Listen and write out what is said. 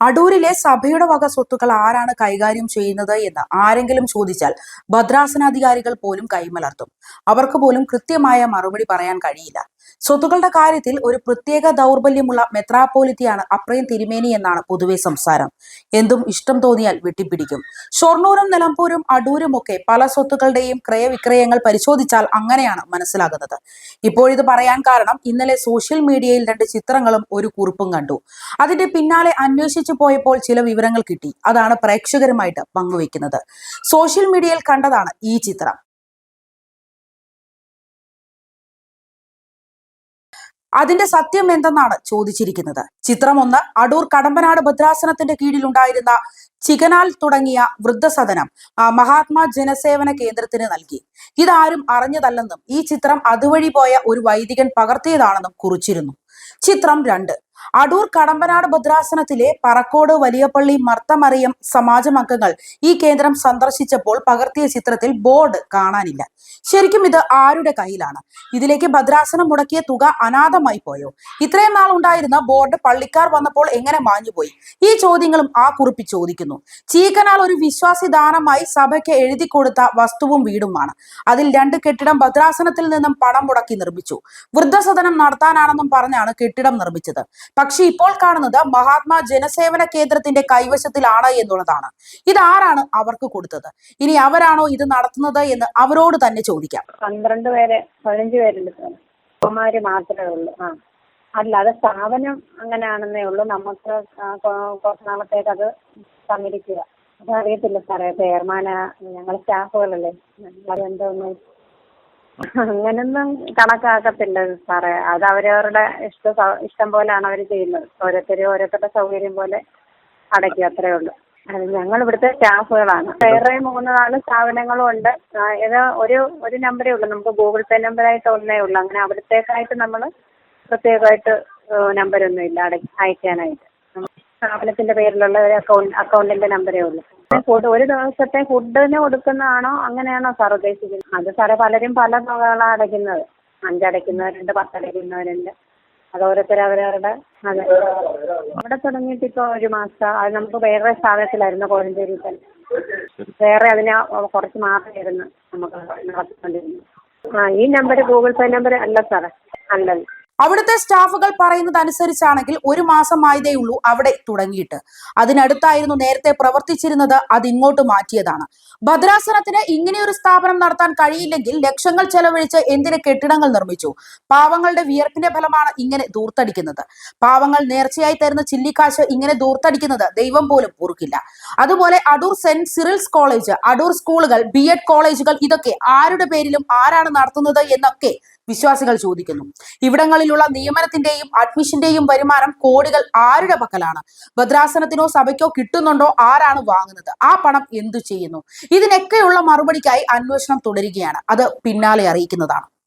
അടൂരിലെ സഭയുടെ വക സ്വത്തുക്കൾ ആരാണ് കൈകാര്യം ചെയ്യുന്നത് എന്ന് ആരെങ്കിലും ചോദിച്ചാൽ ഭദ്രാസനാധികാരികൾ പോലും കൈമലർത്തും. അവർക്ക് പോലും കൃത്യമായ മറുപടി പറയാൻ കഴിയില്ല. സ്വത്തുക്കളുടെ കാര്യത്തിൽ ഒരു പ്രത്യേക ദൗർബല്യമുള്ള മെത്രാപ്പോലിത്തിയാണ് അപ്രയം തിരുമേനി എന്നാണ് പൊതുവെ സംസാരം. എന്തും ഇഷ്ടം തോന്നിയാൽ വെട്ടിപ്പിടിക്കും. ഷൊർണൂരും നിലമ്പൂരും അടൂരും ഒക്കെ പല സ്വത്തുക്കളുടെയും ക്രയവിക്രയങ്ങൾ പരിശോധിച്ചാൽ അങ്ങനെയാണ് മനസ്സിലാകുന്നത്. ഇപ്പോഴിത് പറയാൻ കാരണം ഇന്നലെ സോഷ്യൽ മീഡിയയിൽ രണ്ട് ചിത്രങ്ങളും ഒരു കുറിപ്പും കണ്ടു. അതിന്റെ പിന്നാലെ അന്വേഷിച്ചു പോയപ്പോൾ ചില വിവരങ്ങൾ കിട്ടി. അതാണ് പ്രേക്ഷകരുമായിട്ട് പങ്കുവെക്കുന്നത് സോഷ്യൽ മീഡിയയിൽ കണ്ടതാണ് ഈ ചിത്രം. അതിന്റെ സത്യം എന്തെന്നാണ് ചോദിച്ചിരിക്കുന്നത്? ചിത്രം ഒന്ന് അടൂർ കടമ്പനാട് ഭദ്രാസനത്തിന്റെ കീഴിലുണ്ടായിരുന്ന ചികനാൽ തുടങ്ങിയ വൃദ്ധസദനം ആ, മഹാത്മാ ജനസേവന കേന്ദ്രത്തിന് നൽകി. ഇതാരും അറിഞ്ഞതല്ലെന്നും ഈ ചിത്രം അതുവഴി പോയ ഒരു വൈദികൻ പകർത്തിയതാണെന്നും കുറിച്ചിരുന്നു. ചിത്രം രണ്ട് അടൂർ കടമ്പനാട് ഭദ്രാസനത്തിലെ പറക്കോട് വലിയപള്ളി മർത്തമറിയം സമാജം അംഗങ്ങൾ ഈ കേന്ദ്രം സന്ദർശിച്ചപ്പോൾ പകർത്തിയ ചിത്രത്തിൽ ബോർഡ് കാണാനില്ല. ശരിക്കും ഇത് ആരുടെ കയ്യിലാണ്? ഇതിലേക്ക് ഭദ്രാസനം മുടക്കിയ തുക അനാഥമായി പോയോ? ഇത്രയും നാൾ ഉണ്ടായിരുന്ന ബോർഡ് പള്ളിക്കാർ വന്നപ്പോൾ എങ്ങനെ മാഞ്ഞുപോയി ഈ ചോദ്യങ്ങളും ആ കുറിപ്പ് ചോദിക്കുന്നു. ചീക്കനാൽ ഒരു വിശ്വാസി ദാനമായി സഭയ്ക്ക് എഴുതി കൊടുത്ത വസ്തുവും വീടുമാണ്. അതിൽ രണ്ട് കെട്ടിടം ഭദ്രാസനത്തിൽ നിന്നും പണം മുടക്കി നിർമ്മിച്ചു. വൃദ്ധസദനം നടത്താനാണെന്നും പറഞ്ഞാണ് കെട്ടിടം നിർമ്മിച്ചത്. പക്ഷെ ഇപ്പോൾ കാണുന്നത് മഹാത്മാ ജനസേവന കേന്ദ്രത്തിന്റെ കൈവശത്തിലാണ് എന്നുള്ളതാണ്. ഇതാരാണ് അവർക്ക് കൊടുത്തത്? ഇനി അവരാണോ ഇത് നടത്തുന്നത് എന്ന് അവരോട് തന്നെ ചോദിക്കാം. പന്ത്രണ്ട് പേരെ പതിനഞ്ച് പേരുണ്ട് മാത്രമേ ഉള്ളൂ. അല്ലാതെ സ്ഥാപനം അങ്ങനെയാണെന്നേ ഉള്ളൂ. നമുക്ക് കുറച്ച് നാളത്തേക്ക് അത് തന്നിരിക്കുക. അറിയത്തില്ല സാറേ ചെയർമാന ഞങ്ങൾ സ്റ്റാഫുകളല്ലേ. എന്തോന്നും അങ്ങനൊന്നും കണക്കാക്കത്തില്ല സാറേ. അത് അവരവരുടെ ഇഷ്ട ഇഷ്ടം പോലെയാണ് അവർ ചെയ്യുന്നത്. ഓരോരുത്തരും ഓരോരുത്തരുടെ സൗകര്യം പോലെ അടയ്ക്കും അത്രേ ഉള്ളൂ. അത് ഞങ്ങൾ ഇവിടുത്തെ സ്റ്റാഫുകളാണ്. വേറെ മൂന്ന് നാല് സ്ഥാപനങ്ങളും ഉണ്ട്. ഇത് ഒരു ഒരു നമ്പറേ ഉള്ളൂ. നമുക്ക് ഗൂഗിൾ പേ നമ്പറായിട്ട് ഒന്നേ ഉള്ളൂ. അങ്ങനെ അവിടത്തേക്കായിട്ട് നമ്മൾ പ്രത്യേകമായിട്ട് നമ്പരൊന്നും ഇല്ല അട അയക്കാനായിട്ട്. സ്ഥാപനത്തിന്റെ പേരിലുള്ള ഒരു അക്കൗണ്ട് അക്കൗണ്ടിന്റെ നമ്പരേ ഉള്ളൂ. ഒരു ദിവസത്തെ ഫുഡിന് കൊടുക്കുന്നതാണോ അങ്ങനെയാണോ സാർ ഉദ്ദേശിക്കുന്നത്? അത് സാറേ പലരും പല തുകകളാണ് അടയ്ക്കുന്നത്. അഞ്ചടയ്ക്കുന്നവരുണ്ട് പത്തടയ്ക്കുന്നവരുണ്ട് അത് ഓരോരുത്തർ അവരവരുടെ അതെ. അവിടെ തുടങ്ങിയിട്ട് ഇപ്പോൾ ഒരു മാസം അത് നമുക്ക് വേറെ സ്ഥാപനത്തിലായിരുന്നു കോഴഞ്ചേരിയിൽ തന്നെ. വേറെ അതിന് കുറച്ച് മാറിയായിരുന്നു നമുക്ക് നടത്തിക്കൊണ്ടിരുന്നത്. ആ ഈ നമ്പർ ഗൂഗിൾ പേ നമ്പർ അല്ല സാറേ അല്ലല്ല. അവിടുത്തെ സ്റ്റാഫുകൾ പറയുന്നത് അനുസരിച്ചാണെങ്കിൽ ഒരു മാസമായതേ ഉള്ളൂ അവിടെ തുടങ്ങിയിട്ട്. അതിനടുത്തായിരുന്നു നേരത്തെ പ്രവർത്തിച്ചിരുന്നത് അത് ഇങ്ങോട്ട് മാറ്റിയതാണ്. ഭദ്രാസനത്തിന് ഇങ്ങനെയൊരു സ്ഥാപനം നടത്താൻ കഴിയില്ലെങ്കിൽ ലക്ഷങ്ങൾ ചെലവഴിച്ച് എന്തിന് കെട്ടിടങ്ങൾ നിർമ്മിച്ചു? പാവങ്ങളുടെ വിയർപ്പിന്റെ ഫലമാണ് ഇങ്ങനെ ദൂർത്തടിക്കുന്നത്. പാവങ്ങൾ നേർച്ചയായി തരുന്ന ചില്ലിക്കാശ് ഇങ്ങനെ ദൂർത്തടിക്കുന്നത് ദൈവം പോലും പൊറുക്കില്ല. അതുപോലെ Adoor saint Cyril's college Adoor സ്കൂളുകൾ ബി കോളേജുകൾ ഇതൊക്കെ ആരുടെ പേരിലും ആരാണ് നടത്തുന്നത് എന്നൊക്കെ വിശ്വാസികൾ ചോദിക്കുന്നു. ഇവിടങ്ങളിലുള്ള നിയമനത്തിന്റെയും അഡ്മിഷന്റെയും വരുമാനം കോടികൾ ആരുടെ പക്കലാണ്? ഭദ്രാസനത്തിനോ സഭയ്ക്കോ കിട്ടുന്നുണ്ടോ? ആരാണ് വാങ്ങുന്നത്? ആ പണം എന്തു ചെയ്യുന്നു? ഇതിനൊക്കെയുള്ള മറുപടിക്കായി അന്വേഷണം തുടരുകയാണ്. അത് പിന്നാലെ അറിയിക്കുന്നതാണ്.